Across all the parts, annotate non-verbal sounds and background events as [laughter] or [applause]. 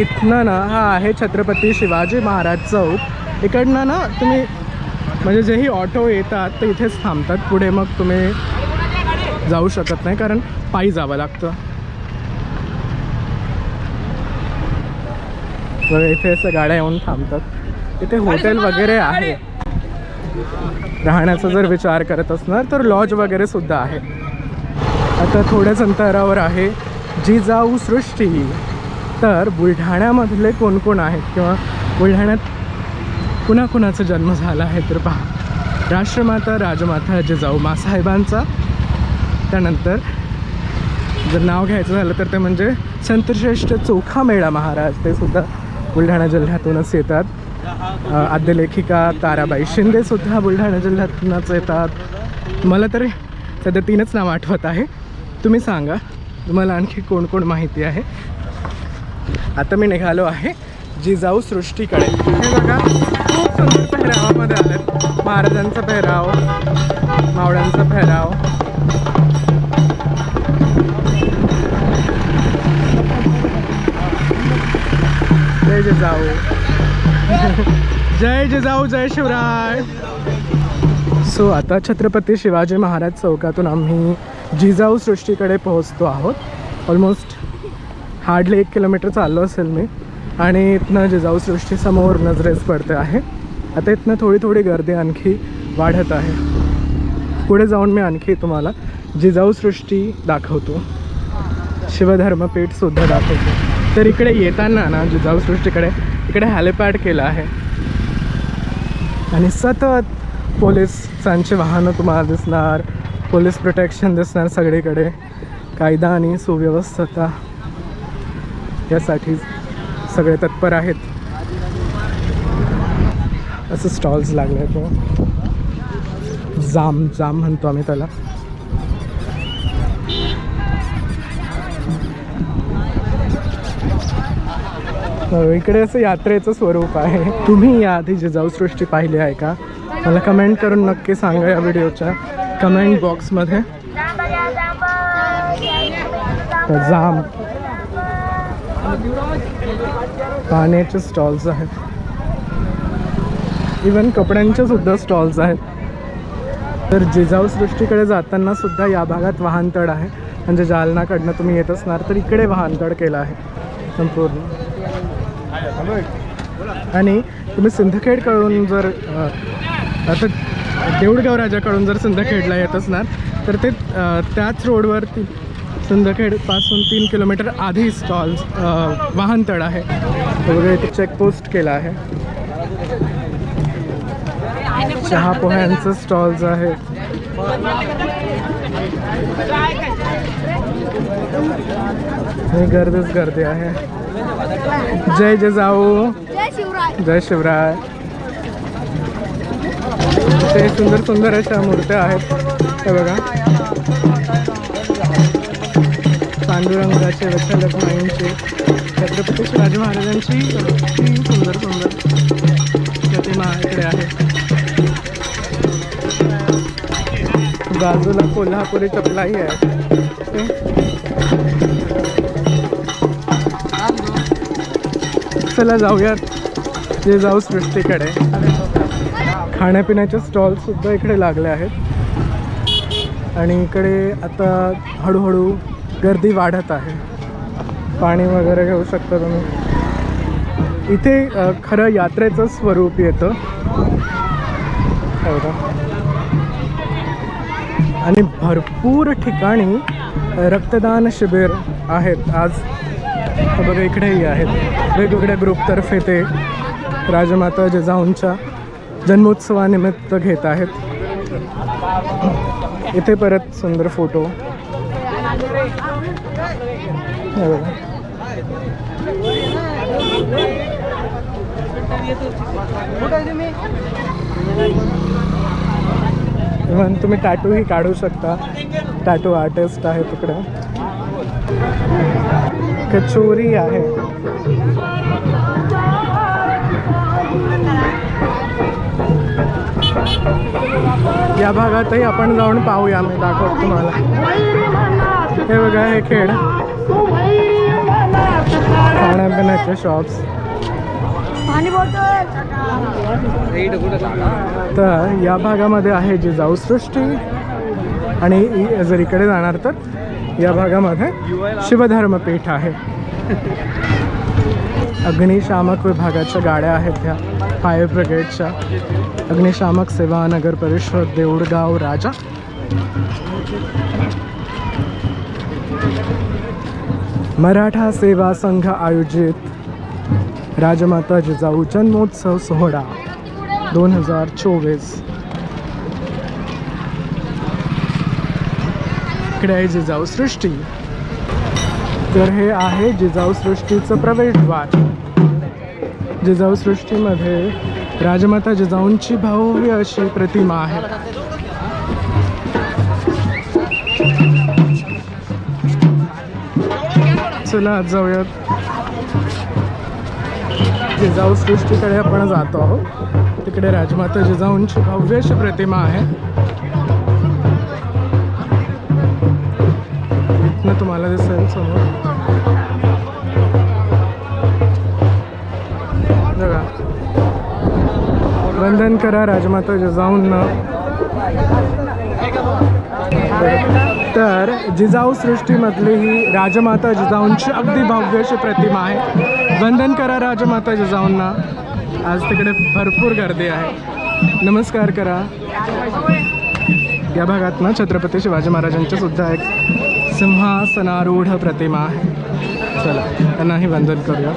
इथनं ना हा आहे छत्रपती शिवाजी महाराज चौक. इकडनं ना तुम्ही म्हणजे जेही ऑटो येतात ते इथेच थांबतात. पुढे मग तुम्ही जाऊ शकत नाही कारण पायी जावं लागतं. इथे असं गाड्या येऊन थांबतात. इथे हॉटेल वगैरे आहे. राहण्याचा जर विचार करत असणार तर लॉज वगैरे सुद्धा आहे. आता थोड्याच अंतरावर आहे. जिजाऊ सृष्टी. तर बुलढाण्यामधले कोण कोण आहेत किंवा बुलढाण्यात कुणाकुणाचा जन्म झाला आहे तर पहा. राष्ट्रमाता राजमाता जिजाऊ मासाहेबांचा. त्यानंतर जर नाव घ्यायचं झालं तर ते म्हणजे संतश्रेष्ठ चोखा मेळा महाराज. ते सुद्धा बुलढाणा जिल्ह्यातूनच येतात. आद्यलेखिका आद्य लेखिका ताराबाई शिंदेसुद्धा बुलढाणा जिल्ह्यातूनच येतात. मला तरी सध्या तीनच नाव आठवत आहे. तुम्ही सांगा. तुम्हाला आणखी कोण कोण माहिती आहे? आता मी निघालो आहे जिजाऊ सृष्टीकडे हे बघा खूप सुंदर पेहरावामध्ये आलेत. महाराजांचा पेहराव मावळ्यांचा पेहराव. जय जिजाऊ. जय जिजाऊ जय शिवराय. सो आता छत्रपती शिवाजी महाराज चौकातून आम्ही जिजाऊ सृष्टीकडे पोहोचतो आहोत. ऑलमोस्ट हार्डली एक किलोमीटर चाललो असेल मी. आणि इथनं जिजाऊ समोर नजरेस पडते आहे. आता इथनं थोडी थोडी गर्दी आणखी वाढत आहे. पुढे जाऊन मी आणखी तुम्हाला जिजाऊ सृष्टी दाखवतो. शिवधर्मपीठसुद्धा दाखवतो. तर इकडे येताना ना जिजाऊ सृष्टीकडे इकडे हॅलिपॅड केलं आहे. आणि सतत पोलिसांची वाहनं तुम्हाला दिसणार पोलीस प्रोटेक्शन दिसणार सगळीकडे. कायदा आणि सुव्यवस्थता. यासाठी सगळे तत्पर आहेत. असं स्टॉल्स लागले आहेत. जाम जाम म्हणतो आम्ही त्याला. हो, इकडे असं यात्रेचं स्वरूप आहे. तुम्ही याआधी सृष्टी पाहिली आहे का? मला कमेंट करून नक्की सांगा या व्हिडिओच्या कमेंट बॉक्समध्ये जाम. पाण्याचे स्टॉल्स आहेत. इवन कपड्यांचे सुद्धा स्टॉल्स आहेत. तर जिजाऊ सृष्टीकडे जाताना सुद्धा या भागात वाहनतळ आहे. म्हणजे जालनाकडनं तुम्ही येत असणार तर इकडे वाहनतळ केलं आहे. संपूर्ण. आणि तुम्ही सिंदखेडकडून जर आता देऊळगाव राजाकडून जर सिंदखेडला येत असणार तर ते त्याच रोडवरती सिंदखेडपासून तीन किलोमीटर आधी स्टॉल्स वाहनतळ आहे. वगैरे इथे चेकपोस्ट केला आहे. चहा पोह्यांचं स्टॉल्स आहेत हे गर्दीच गर्दी आहे. जय जिजाऊ जय शिवराय. जय शिवराय. ते सुंदर सुंदर अशा मूर्त्या आहेत. हे बघा. पांडुरंगाचे वत्सलक्ष्माईंचे छत्रपती शिवाजी महाराजांची किती सुंदर सुंदर प्रतिमा इकडे आहे. बाजूला कोल्हापुरी चपलाही आहे. चला जाऊयात. जे जाऊ सृष्टीकडे. खाण्यापिण्याचे स्टॉल सुद्धा इकडे लागले आहेत. आणि इकडे आता हळूहळू गर्दी वाढत आहे. पाणी वगैरे घेऊ शकता तुम्ही. इथे खरं यात्रेचं स्वरूप येतं. का? आणि भरपूर ठिकाणी रक्तदान शिबिर आहेत. आज बघा इकडेही आहेत. वेगवेगळ्या ग्रुपतर्फे ते राजमाता जिजाऊंच्या जन्मोत्सवानिमित्त घेत आहेत. इथे परत सुंदर फोटो इव्हन तुम्ही टॅटूही काढू शकता. टॅटू आर्टिस्ट आहे तिकडे. कचोरी आहे. या भागातही आपण जाऊन पाहूया. मी दाखवतो तुम्हाला. हे बघा हे खेळ. खाण्यापिण्याचे शॉप्स तर या भागामध्ये आहे जिजाऊ सृष्टी आणि जर इकडे जाणार तर या भागामध्ये शिवधर्मपीठ आहे. अग्निशामक विभागाच्या गाड्या आहेत ह्या फायर ब्रिगेडच्या अग्निशामक सेवा नगर परिषद देऊळगाव राजा. मराठा सेवा संघ आयोजित राजमाता जिजाऊ जन्मोत्सव सोहळा दोन हजार चोवीस. इकडे आहे जिजाऊ सृष्टी. तर हे आहे जिजाऊ सृष्टीचं प्रवेशद्वार. जिजाऊ सृष्टीमध्ये राजमाता जिजाऊंची भव्य अशी प्रतिमा आहे. चला आज जाऊयात. जिजाऊ सृष्टीकडे आपण जातो आहोत. तिकडे राजमाता जिजाऊंची भव्य अशी प्रतिमा आहे. इथनं तुम्हाला दिसेल समोर. बघा. वंदन करा राजमाता जिजाऊंना. तर जिजाऊ सृष्टीमधली ही राजमाता जिजाऊंची अगदी भव्य अशी प्रतिमा आहे. वंदन करा राजमाता जिजाऊंना. आज तिकडे भरपूर गर्दी आहे. नमस्कार करा. या भागात ना छत्रपती शिवाजी महाराजांची सुद्धा एक सिंहासनारूढ प्रतिमा आहे. चला त्यांनाही वंदन करूया.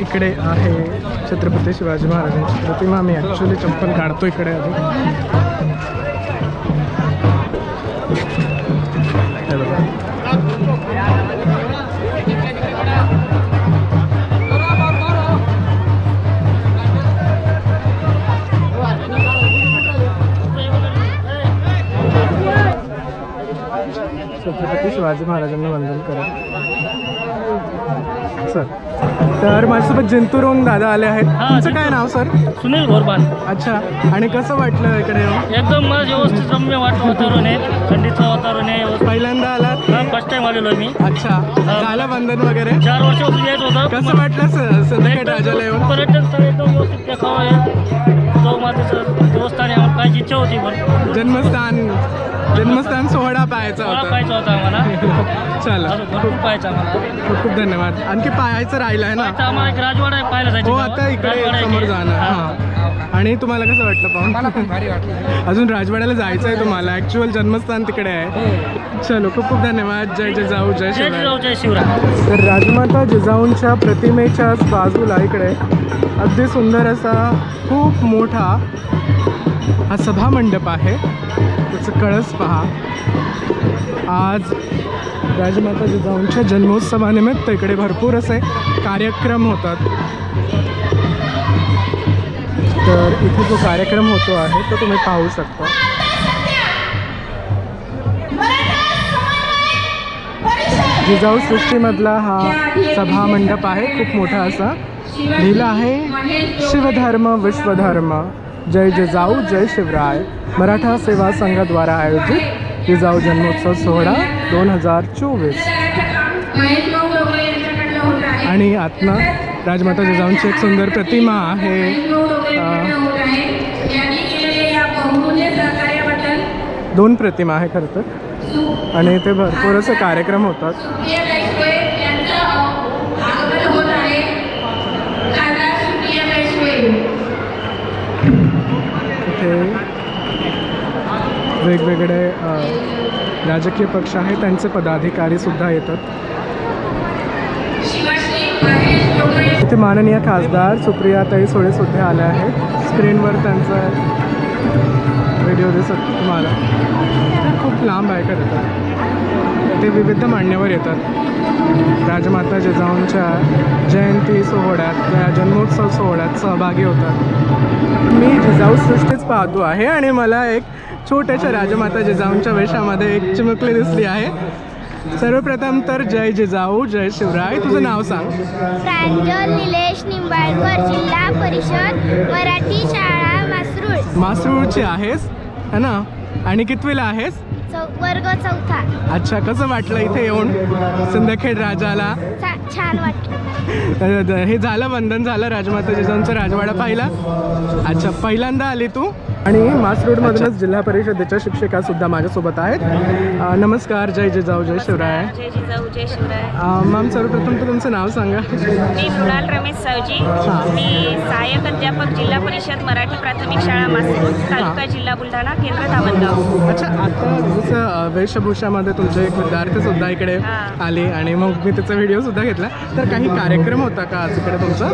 इकडे आहे छत्रपती शिवाजी महाराजांची प्रतिमा मी ॲक्च्युली चप्पल काढतो इकडे आधी. छत्रपती शिवाजी महाराजांना वंदन करा. सर. तर माझ्यासोबत जिंतूरहून दादा आले आहेत. तुमचं काय नाव सर? सुनील घोरबान अच्छा. आणि कसं वाटलं इकडे येऊन? एकदम मला व्यवस्थित रम्य वाट वातावरण आहे. थंडीचं वातावरण आहे व्यवस्थित. पहिल्यांदा आलात? फर्स्ट टाइम आलेलो मी. अच्छा. झालं वंदन वगैरे? चार वर्षापासून होतं. कसं वाटलं स- सिंदखेड राजाला येऊन? पर्यटन स्थळ एकदम व्यवस्थित देखावं आहे. जाऊ मातेचं देवस्थान आहे आम्हाला पाहायची इच्छा होती पण. जन्मस्थान जन्मस्थान सोहळा पाहायचा होता. पाहायचं होतं आम्हाला. [laughs] चला. अजून भरपूर पाहायचं आम्हाला. खूप खूप धन्यवाद. आणखी पाहायचं राहिलं आहे ना? आता आम्हाला एक राजवाडा आहे पाहायला जायचं हो. आता इकडे राजवाडा आहे समोर जाणार. हा. हां. आणि तुम्हाला कसं वाटलं पाहून? भारी वाटलं. [laughs] अजून राजवाड्याला जायचं आहे तुम्हाला. ॲक्च्युअल जन्मस्थान तिकडे आहे. चलो खूप खूप धन्यवाद. जय जय जाऊ जय जय शिवराय. जिजाऊ जय शिवराय. तर राजमाता जिजाऊंच्या प्रतिमेच्याच बाजूला इकडे अगदी सुंदर असा खूप मोठा हा सभामंडप आहे. त्याचं कळस पहा. आज राजमाता जिजाऊंच्या जन्मोत्सवानिमित्त इकडे भरपूर असे कार्यक्रम होतात. तर इथे जो कार्यक्रम होतो आहे तो तुम्ही पाहू शकता. जिजाऊ सृष्टीमधला हा सभा मंडप आहे खूप मोठा असा. लिहिलं आहे शिवधर्म विश्वधर्म. जय जिजाऊ जय शिवराय. मराठा सेवा संघाद्वारा आयोजित जिजाऊ जन्मोत्सव सोहळा दोन हजार चोवीस. आणि आत्मा राजमाता जिजाऊंची एक सुंदर प्रतिमा आहे. दोन प्रतिमा आहे खरं तर. आणि इथे भरपूर असे कार्यक्रम होतात. वेगवेगळे राजकीय पक्ष आहेत त्यांचे पदाधिकारी सुद्धा येतात. इथे माननीय खासदार सुप्रियाताई सुळे सुद्धा आल्या आहेत. स्क्रीनवर त्यांचा व्हिडिओ दिसत तुम्हाला. खूप लांब आहे खरं तर. ते विविध मान्यवर येतात. राजमाता जिजाऊंच्या जयंती सोहळ्यात या जन्मोत्सव सोहळ्यात सहभागी होतात. मी जिजाऊ सृष्टीच पाहतो आहे आणि मला एक छोट्याशा राजमाता जिजाऊंच्या वेशामध्ये एक चिमुकली दिसली आहे. सर्वप्रथम तर जय जिजाऊ जय शिवराय. तुझं नाव सांग. प्रांजल निलेश निंबाळकर जिल्हा परिषद मराठी शाळा मासरूळ. मासरूळची आहेस है ना? आणि कितवीला आहेस? वर्ग चौथा. अच्छा कसं वाटलं इथे येऊन? सिंदखेड राजाला? छान वाटलं. हे झालं वंदन झालं राजमाता जिजाऊंचा राजवाडा पाहिला. अच्छा पहिल्यांदा आली तू? आणि मास रोडमधूनच जिल्हा परिषदेच्या शिक्षिका सुद्धा माझ्यासोबत आहेत. अ, नमस्कार जय जिजाऊ जय शिवराय. जय जिजाऊ जय शिवराय. अ, मॅम सर्वप्रथम तर तुमचं नाव सांगा. मी मृणाल रमेश सावजी. मी सहाय्यक अध्यापक जिल्हा परिषद मराठी प्राथमिक शाळा मासिक तालुका जिल्हा बुलढाणा केंद्र धामणगाव अच्छा आता जसं अ, वेशभूषामध्ये तुमचे एक विद्यार्थी सुद्धा इकडे हा. आले आणि मग मी त्याचा व्हिडिओ सुद्धा घेतला. तर काही कार्यक्रम होता का आज इकडे तुमचा?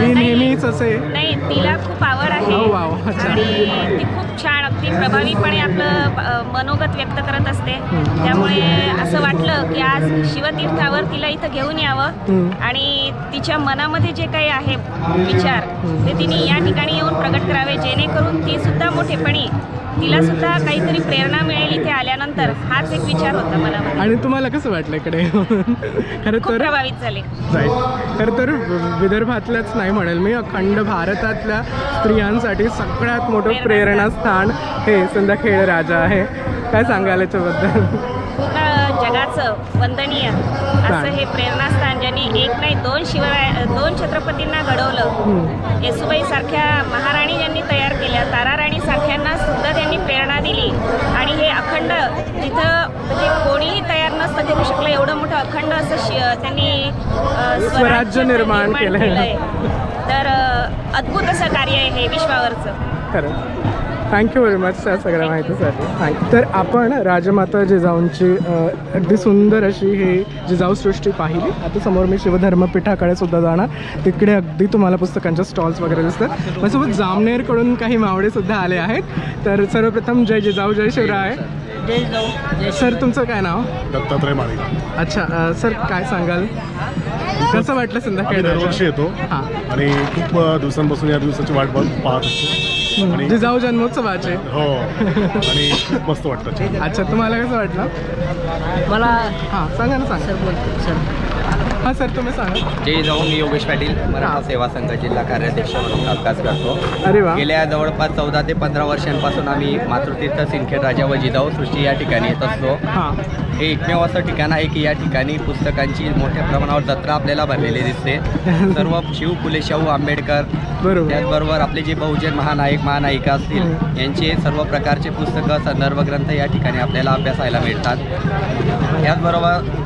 मी नाही. नेहमीच असे? नाही तिला खूप आवड आहे. हो, वाव. अच्छा. आणि ती खूप छान अगदी प्रभावीपणे आपलं मनोगत व्यक्त करत असते. त्यामुळे असं वाटलं की आज शिवतीर्थावर तिला इथं घेऊन यावं. आणि तिच्या मनामध्ये जे काही आहे विचार ते तिने या ठिकाणी येऊन प्रगट करावे जेणेकरून ती सुद्धा मोठेपणी तिला सुद्धा काहीतरी प्रेरणा मिळेल इथे आल्यानंतर हाच एक विचार होता मला. आणि तुम्हाला कसं वाटलं इकडे खरं खूप तर प्रभावित झाले. खरं तर विदर्भातल्याच नाही म्हणेल मी अखंड भारतातल्या स्त्रियांसाठी सगळ्यात मोठं प्रेरणास्थान. हे संध्याखेळ राजा आहे. काय सांगाल याच्याबद्दल? पूर्ण जगाचं वंदनीय. असं हे प्रेरणास्थान ज्यांनी एक नाही दोन शिवराय दोन छत्रपतींना घडवलं. येसुबाई सारख्या महाराणी ज्यांनी तयार केल्या त्यांनी प्रेरणा दिली आणि हे अखंड जिथं म्हणजे कोणीही तयार नसतं करू शकलं एवढं मोठं अखंड असं शि त्यांनी स्वराज्य निर्माण केलंय. केलंय. तर अद्भुत असं कार्य आहे हे विश्वावरचं खरं थँक्यू व्हेरी मच त्या सगळ्या माहितीसाठी. थँक्यू तर आपण राजमाता जिजाऊंची अगदी सुंदर अशी ही जिजाऊ सृष्टी पाहिली. आता समोर मी शिवधर्मपीठाकडे सुद्धा जाणार. तिकडे अगदी तुम्हाला पुस्तकांच्या स्टॉल्स वगैरे दिसतात. माझ्यासोबत जामनेरकडून काही मावळे सुद्धा आले आहेत. तर सर्वप्रथम जय जिजाऊ जय शिवराय. जय जिजाऊ जय सर तुमचं काय नाव? दत्तात्रय माळी. अच्छा सर काय सांगाल? कसं वाटलं संध्याकाळी दरवर्षी येतो. हां. आणि खूप दिवसांपासून या दिवसाची वाट बघ- पाहत असतो. आणि जिजाऊ जन्मोत्सवाचे. हो. आणि खूप मस्त वाटतं. अच्छा तुम्हाला कसं वाटलं? मला हां सांगा ना सांगा. सर बोलतो सर. हां सर तुम्ही सांगा. जय जाऊ मी योगेश पाटील मराठा सेवा संघ जिल्हा कार्याध्यक्ष म्हणून कामकाज करतो. अरे वा. गेल्या जवळपास चौदा ते पंधरा वर्षांपासून आम्ही मातृतीर्थ सिंदखेड राजा व जिजाऊ सृष्टी या ठिकाणी येत असतो. हां. हे एकमेव असं ठिकाण आहे की या ठिकाणी पुस्तकांची मोठ्या प्रमाणावर जत्रा आपल्याला भरलेली दिसते. [laughs] सर्व शिव फुले शाहू आंबेडकर बरोबर. त्याचबरोबर आपले जे बहुजन महानायक महानायिका असतील हं. यांचे सर्व प्रकारचे पुस्तकं संदर्भ ग्रंथ या ठिकाणी आपल्याला अभ्यासायला मिळतात. त्याचबरोबर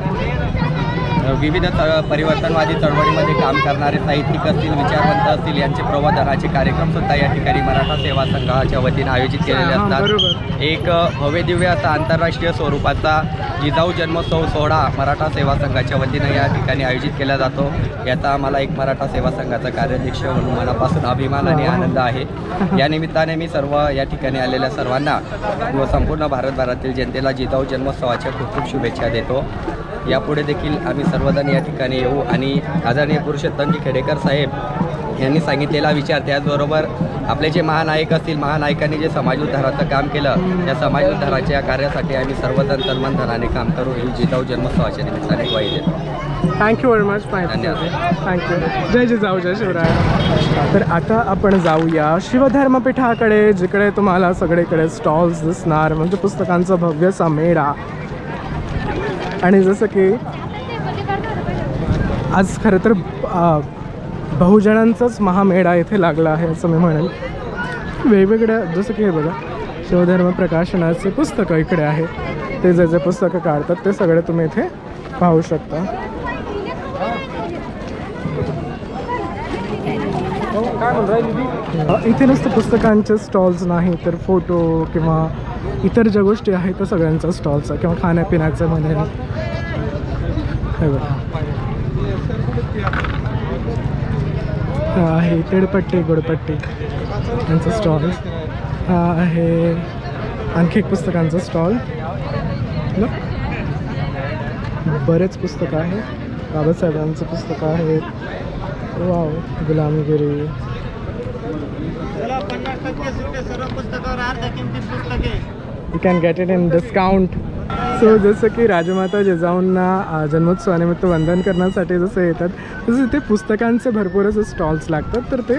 विविध परिवर्तनवादी चळवळीमध्ये काम करणारे साहित्यिक असतील विचारवंत असतील यांचे प्रबोधनाचे कार्यक्रम सुद्धा या ठिकाणी मराठा सेवा संघाच्या वतीने आयोजित केलेले असतात. एक भव्यदिव्य असा आंतरराष्ट्रीय स्वरूपाचा जिजाऊ जन्मोत्सव सोहळा मराठा सेवा संघाच्या वतीनं या ठिकाणी आयोजित केला जातो. याचा आम्हाला एक मराठा सेवा संघाचा कार्याध्यक्ष म्हणून मनापासून अभिमान आणि आनंद आहे. या निमित्ताने मी सर्व या ठिकाणी आलेल्या सर्वांना व संपूर्ण भारतभरातील जनतेला जिजाऊ जन्मोत्सवाच्या खूप खूप शुभेच्छा देतो. यापुढे देखील आम्ही सर्वजण या ठिकाणी येऊ. आणि आदरणीय पुरुषोत्तमजी खेडेकर साहेब यांनी सांगितलेला विचार त्याचबरोबर आपले जे महानायक असतील महानायकांनी जे समाज उद्धाराचं काम केलं त्या समाज उद्धाराच्या या कार्यासाठी आम्ही सर्वजण तन्मन धनाने काम करू. ही जिजाऊ जन्मोत्सवाच्या निमित्ताने ग्वाही देतो. थँक्यू व्हेरी मच माहिती थँक्यू जय जिजाऊ जय शिवराय. तर आता आपण जाऊया शिवधर्मपीठाकडे जिकडे तुम्हाला सगळीकडे स्टॉल्स दिसणार म्हणजे पुस्तकांचा भव्य मेळा आणि जसं की आज खरं तर बहुजनांचाच महामेळा इथे लागला आहे असं मी म्हणेन. वेगवेगळ्या जसं की हे बघा शिवधर्म प्रकाशनाचे पुस्तकं इकडे आहे. ते जे जे पुस्तकं काढतात ते सगळे तुम्ही इथे पाहू शकता. इथे नुसतं पुस्तकांचे स्टॉल्स नाही तर फोटो किंवा इतर ज्या गोष्टी आहेत त्या सगळ्यांचा स्टॉल्स किंवा खाण्यापिण्याचं म्हणेन. हे बघा. हा आहे तिळपट्टी गोडपट्टी. यांचा स्टॉल हा आहे आणखी एक पुस्तकांचा स्टॉल बरेच पुस्तकं आहेत. बाबासाहेबांचं पुस्तकं आहेत. Wow Gulamgiri. You can get it in discount so जसं की राजमाता जिजाऊंना जन्मोत्सवानिमित्त वंदन करण्यासाठी जसं येतात तसं इथे पुस्तकांचे भरपूर असे स्टॉल्स लागतात. तर ते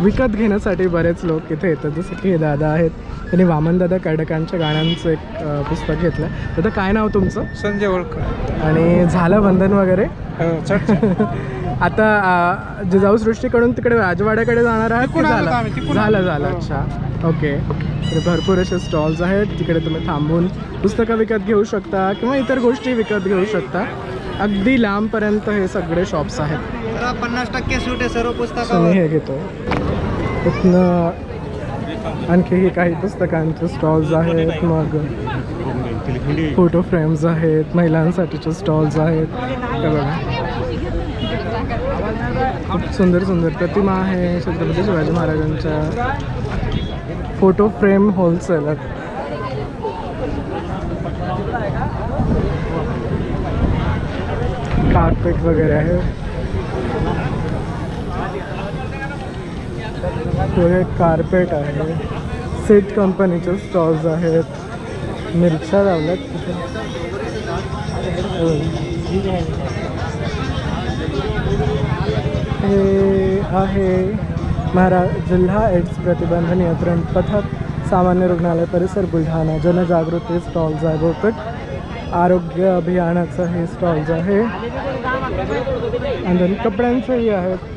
विकत घेण्यासाठी बरेच लोक इथे येतात. जसं की हे दादा आहेत. त्यांनी वामनदादा कर्डकांच्या गाण्यांचं एक पुस्तक घेतलं. दादा काय नाव तुमचं? संजय होळकर आणि झालं वंदन वगैरे? हो, [laughs] आता जिजाऊ सृष्टीकडून तिकडे राजवाड्याकडे जाणार आहात झालं? झालं झालं. अच्छा. ओके. तर भरपूर असे स्टॉल्स आहेत तिकडे तुम्ही थांबून पुस्तकं विकत घेऊ शकता किंवा इतर गोष्टी विकत घेऊ शकता. अगदी लांबपर्यंत हे सगळे शॉप्स आहेत. पन्नास टक्के सूट आहे सर्व सो मी हे घेतो. इथनं आणखीही काही पुस्तकांचे स्टॉल्स आहेत मग फोटो फ्रेम्स आहेत महिलांसाठीचे स्टॉल्स आहेत. हे बघा. खूप सुंदर सुंदर प्रतिमा आहे. छत्रपती शिवाजी महाराजांच्या फोटो फ्रेम होलसेलर कार्पेट वगैरे आहे. पुढे कार्पेट आहे. सीट कंपनीचे स्टॉल्स आहेत. मिरच्या लावल्यात तिथे. हे आहे महारा जिल्हा एड्स प्रतिबंध नियंत्रण पथक सामान्य रुग्णालय परिसर बुलढाणा. जनजागृती स्टॉल्स आहे आरोग्य अभियानाचं हे स्टॉल्स आहे. आणि कपड्यांचंही आहेत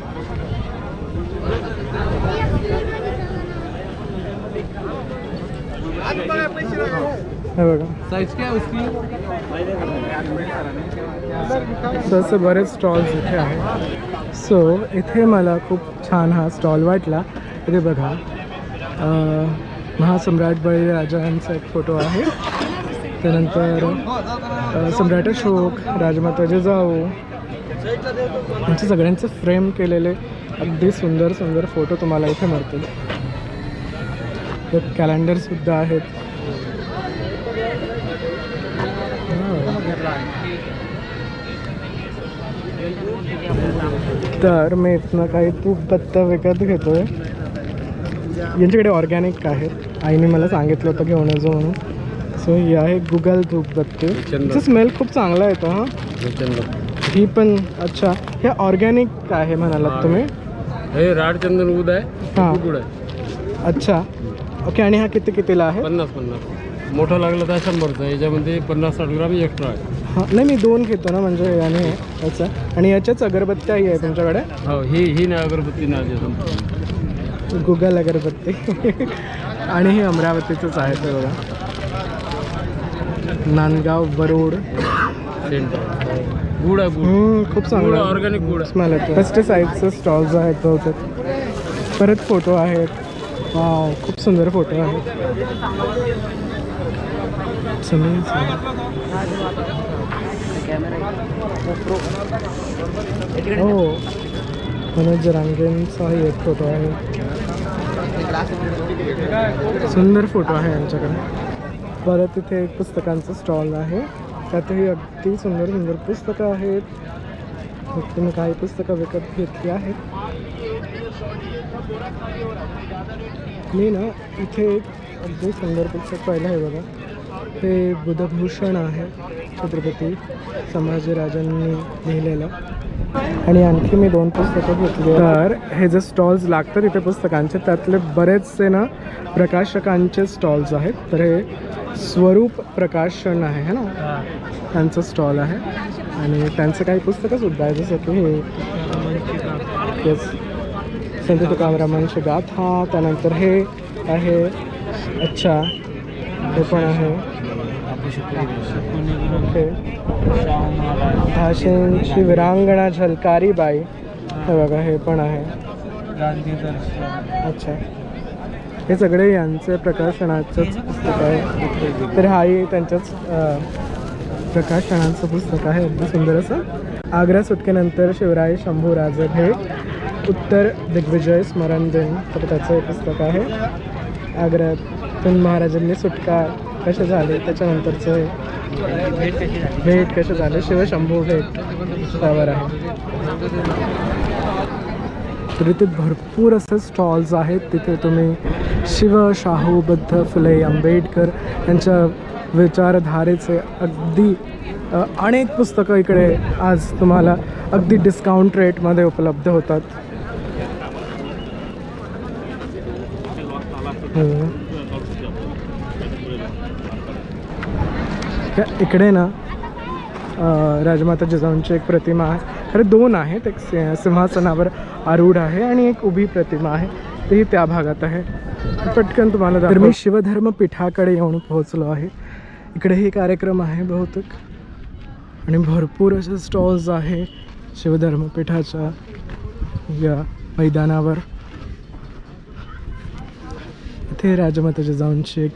हे बघा. साईज काय उसकी? सो असे बरेच स्टॉल्स इथे आहेत. सो इथे मला खूप छान हा स्टॉल वाटला. इथे बघा महासम्राट महासम्राट बळीराजांचा एक फोटो आहे. त्यानंतर सम्राट अशोक राजमाता जिजाऊ यांचे सगळ्यांचे फ्रेम केलेले अगदी सुंदर सुंदर फोटो तुम्हाला इथे मिळतील. कॅलेंडरसुद्धा आहेत. तर मी इथनं काही तूप पत्ता विकत घेतोय. यांच्याकडे ऑर्गॅनिक आहेत आईने मला सांगितलं होतं घेऊन येजो म्हणून. सो ही आहे गुगल धूपबत्ती तिचा स्मेल खूप चांगला येतो हां. ही पण अच्छा. हे ऑर्गॅनिक आहे म्हणालात तुम्ही. हे राडचंदन उद आहे हां. आहे. अच्छा. ओके आणि हा किती कितीला आहे? पन्नास पन्नास. मोठं लागलं तर शंभरचं याच्यामध्ये पन्नास साठ ग्राम एक्स्ट्रा आहे. हां नाही मी दोन घेतो ना म्हणजे याने याचा. आणि याच्याच अगरबत्त्याही आहे तुमच्याकडे? हो ही ही नाही अगरबत्ती नाही अजून गुगल अगरबत्ती. आणि हे अमरावतीचंच आहे ते बघा. नांदगाव सेंट गुड आहे गुड. हम्म, खूप गुड चांगलं ऑर्गॅनिक गुड आहे. स्मेल येतो पेस्टिसाईडचे स्टॉल्स आहेत बहुतेक? परत फोटो आहेत. वाव खूप सुंदर फोटो आहेत. It's हो. मनोज रांगेंचाही एक फोटो आहे. सुंदर फोटो आहे यांच्याकडे परत तिथे एक पुस्तकांचं स्टॉल आहे. त्यातही अगदी सुंदर सुंदर पुस्तकं आहेत. तुम्ही काही पुस्तकं विकत घेतली आहेत. मी ना इथे एक अगदी सुंदर पुस्तक पाहिलं आहे बघा. हे बुधभूषण आहे छत्रपती संभाजीराजांनी लिहिलेलं. आणि आणखी मी दोन पुस्तकं घेतली तर हे जे स्टॉल्स लागतात इथे पुस्तकांचे त्यातले बरेचसे ना प्रकाशकांचे स्टॉल्स आहेत. तर हे स्वरूप प्रकाशन आहे है ना? त्यांचं स्टॉल आहे. आणि त्यांचं काही पुस्तकंसुद्धा आहे जसं की हे. येस संत तुकारामांची गाथा त्यानंतर हे आहे अच्छा हे पण आहे. ओके झाशींची विरांगणा झलकारी बाई हे बघा हे पण आहे. अच्छा. हे सगळे यांचे प्रकाशनाचंच पुस्तक आहे. तर हाही त्यांच्याच प्रकाशनाचं पुस्तक आहे. अगदी सुंदर असं. आग्रा सुटकेनंतर शिवराय शंभूराजे हे उत्तर दिग्विजय स्मरण दिन तर त्याचं पुस्तक आहे. आग्र्यातून महाराजांनी सुटका कसे झाले त्याच्यानंतरचं भेट कसे झाले? शिवशंभू भेट त्यावर आहे. तर इथे भरपूर असे स्टॉल्स आहेत. तिथे तुम्ही शिव शाहू बद्ध फुले आंबेडकर यांच्या विचारधारेचे अगदी अनेक पुस्तकं इकडे आज तुम्हाला अगदी डिस्काउंट रेटमध्ये उपलब्ध होतात. इकडे ना राजमाता जिजाऊंची एक प्रतिमा आहे. खरं दोन आहेत एक सिंहासनावर आरूढ आहे आणि एक उभी प्रतिमा आहे. ती त्या भागात आहे. पटकन तुम्हाला तर मी शिवधर्म पीठाकडे येऊन पोहोचलो आहे. इकडेही कार्यक्रम आहे बहुतेक. आणि भरपूर असे स्टॉल्स आहे शिवधर्मपीठाच्या या मैदानावर. इथे राजमाता जाऊनची एक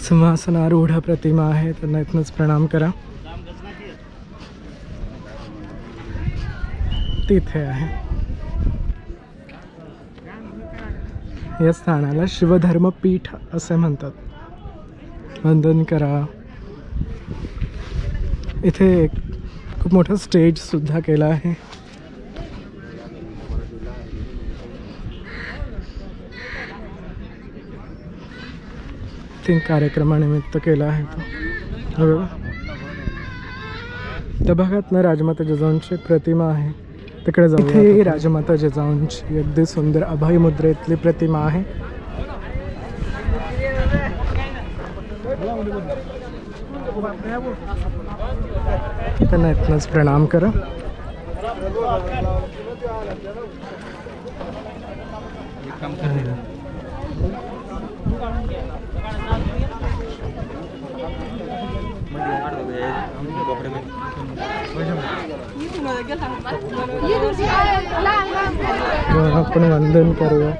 सिंहासनारूढ प्रतिमा आहे त्यांना इथनंच प्रणाम करा. तिथे आहे. या स्थानाला शिवधर्मपीठ असे म्हणतात. वंदन करा. इथे एक खूप मोठं स्टेज सुद्धा केलं आहे. थिंक कार्यक्रमानिमित्त केला आहे तो. हो. त्या भागात ना राजमाता जिजाऊंची प्रतिमा आहे. तिकडे जाऊ इथे राजमाता जिजाऊंची अगदी सुंदर अभय मुद्रेतली प्रतिमा आहे. त्यांना इथनंच प्रणाम करा तर आपण वंदन करूया.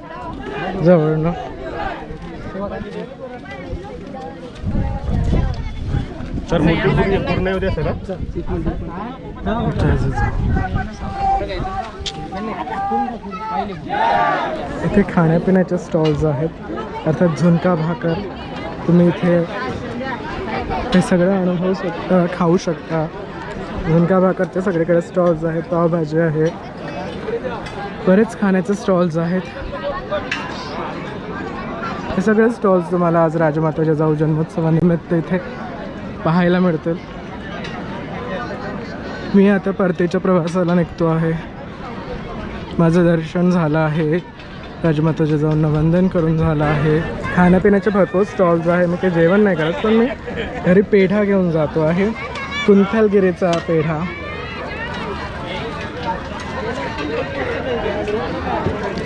जवळनं सर मूर्ती पूर्ण पूर्ण येऊ द्या सर. इथे खाण्यापिण्याचे स्टॉल्स आहेत. अर्थात झुणका भाकर. तुम्ही इथे हे सगळं अनुभवू शकता खाऊ शकता. झुणका भाकरचे सगळीकडे स्टॉल्स आहेत पावभाजी आहे. बरेच खाण्याचे स्टॉल्स आहेत. हे सगळे स्टॉल्स तुम्हाला आज राजमाताच्या जाऊ जन्मोत्सवानिमित्त इथे पाहायला मिळतील. मी आता परतीच्या प्रवासाला निघतो आहे. माझं दर्शन झालं आहे. राजमाताच्या जाऊन वंदन करून झालं आहे. खाण्यापिण्याचे भरपूर स्टॉल्स आहे मी काही जेवण नाही करत पण मी घरी पेढा घेऊन जातो आहे. कुंथलगिरीचा पेढा.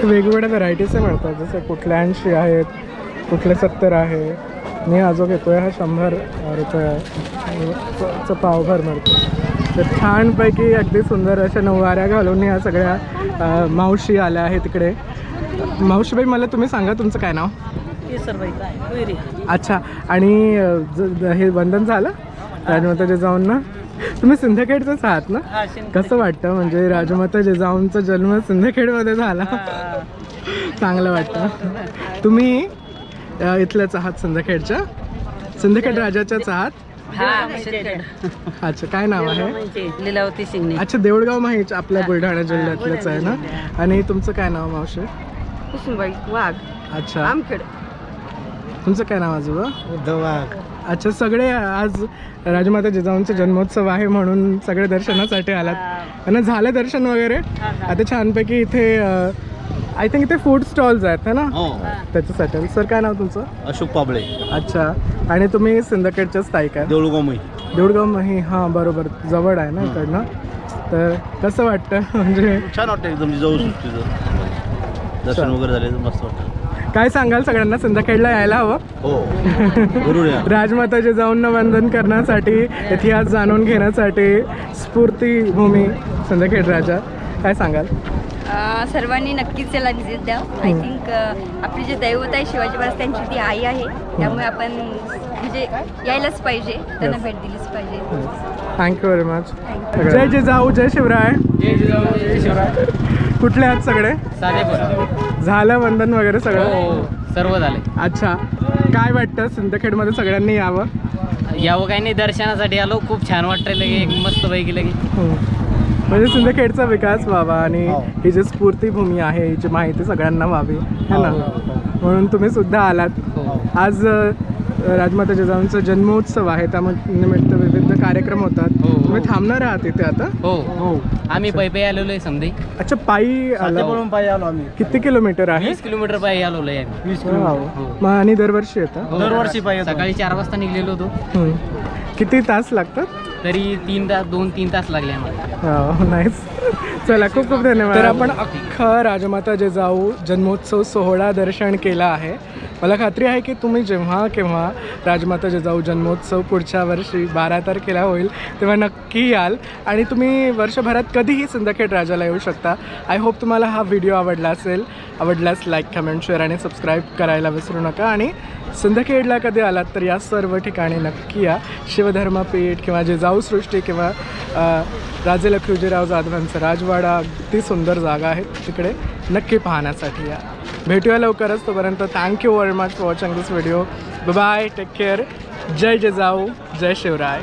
वेगवेगळ्या व्हरायटीचे मिळतात जसे कुठल्या ऐंशी आहेत कुठले सत्तर आहे. मी हा जो घेतोय हा शंभर रुपयाचा पावभर मिळतो. तर छानपैकी अगदी सुंदर अशा नऊवाऱ्या घालून ह्या सगळ्या मावशी आल्या आहेत तिकडे मावशीबाई मला तुम्ही सांगा तुमचं काय नाव? अच्छा आणि अ, ज- ज- हे वंदन झालं? राजमाता जिजाऊंना? तुम्ही सिंदखेडचंच आहात ना? कसं वाटतं म्हणजे राजमाता जिजाऊंचा जन्म सिंदखेडमध्ये झाला? चांगलं वाटतं. तुम्ही अ, इथल्याच आहात सिंदखेडच्या सिंदखेड राजाच्याच आहात? अच्छा काय नाव आहे? लीलावती सिंगणे अच्छा देऊळगाव माहीच आपल्या बुलढाणा जिल्ह्यातलंच आहे ना? आणि तुमचं काय नाव मावशी? कुसुमबाई वाघ. अच्छा. आमखेड. तुमचं काय नाव आजोबा? उद्धव वाघ अच्छा सगळे आज राजमाता जिजाऊंचा जन्मोत्सव आहे म्हणून सगळे दर्शनासाठी आलात. आणि झालं दर्शन वगैरे? आता छानपैकी इथे आय थिंक इथे फूड स्टॉल्स आहेत है ना? हो. त्याच्यासाठी. सर काय नाव तुमचं? अशोक पाबळे. अच्छा. आणि तुम्ही सिंदखेडच्याच स्थायिक आहे देऊळगावमई देऊळगाव मही हां बरोबर. जवळ आहे ना इकडनं? तर कसं वाटतं? [laughs] म्हणजे छान वाटतं एकदम जाऊ सुट्टीचं दर्शन वगैरे झाले मस्त वाटतं. काय सांगाल सगळ्यांना? सिंदखेडला यायला हवं. हो. जरूर या. राजमाता जिजाऊंना वंदन करण्यासाठी इतिहास जाणून घेण्यासाठी स्फूर्तीभूमी सिंदखेड राजा. काय सांगाल? सर्वांनी नक्कीच याला व्हिजिट द्या आय थिंक आपली जे दैवत आहे शिवाजी महाराज त्यांची ती आई आहे. त्यामुळे आपण म्हणजे यायलाच पाहिजे. त्यांना भेट दिलीच पाहिजे. थँक्यू व्हेरी मच जय जिजाऊ जय शिवराय. जय जिजाऊ जय शिवराय. कुठले आहात सगळे? झालं वंदन वगैरे सगळं? हो सर्व झाले. अच्छा. काय वाटतं सिंदखेडमध्ये सगळ्यांनी यावं? यावं काही नाही दर्शनासाठी आलो. खूप छान वाटतं लगे एक मस्त पैकी लगे. हो. म्हणजे सिंदखेडचा विकास व्हावा आणि ही. जी स्फूर्तीभूमी आहे हिची माहिती सगळ्यांना व्हावी है ना? म्हणून तुम्ही सुद्धा आलात. आज अ, राजमाता जिजाऊंचा जन्मोत्सव आहे त्या निमित्त विविध कार्यक्रम होतात. हो, हो. तुम्ही थांबणार आहात इथे आता? हो. हो. आम्ही पै पै आलेलो आहे समजे अच्छा पायी आला. पायी आलो आम्ही. किती किलोमीटर आहे? वीस किलोमीटर पायी आलेलो आहे आम्ही. वीस वाव. मग आणि दरवर्षी येतात दरवर्षी पायी सकाळी चार वाजता निघलेलो होतो. हम्म. किती तास लागतात? तरी तीन तास दोन तीन तास लागले आम्हाला. नाईस चला खूप खूप धन्यवाद. तर आपण अख्खा राजमाता जिजाऊ जन्मोत्सव सोहळा दर्शन केला आहे. मला खात्री आहे की तुम्ही जेव्हा केव्हा राजमाता जिजाऊ जन्मोत्सव पुढच्या वर्षी बारा तारखेला होईल तेव्हा नक्की याल. आणि तुम्ही वर्षभरात कधीही सिंदखेड राजाला येऊ शकता. आय होप तुम्हाला हा व्हिडिओ आवडला असेल. आवडल्यास लाईक कमेंट शेअर आणि सबस्क्राईब करायला विसरू नका. आणि सिंदखेडला कधी आलात तर या सर्व ठिकाणी नक्की या. शिवधर्मपीठ किंवा जिजाऊ सृष्टी किंवा राजे लखुजीराव जाधवांचा राजवाडा अगदी सुंदर जागा आहे. तिकडे नक्की पाहण्यासाठी या. भेटूया लवकरच. तोपर्यंत thank you very much for watching this video bye take care जय जिजाऊ. जय शिवराय.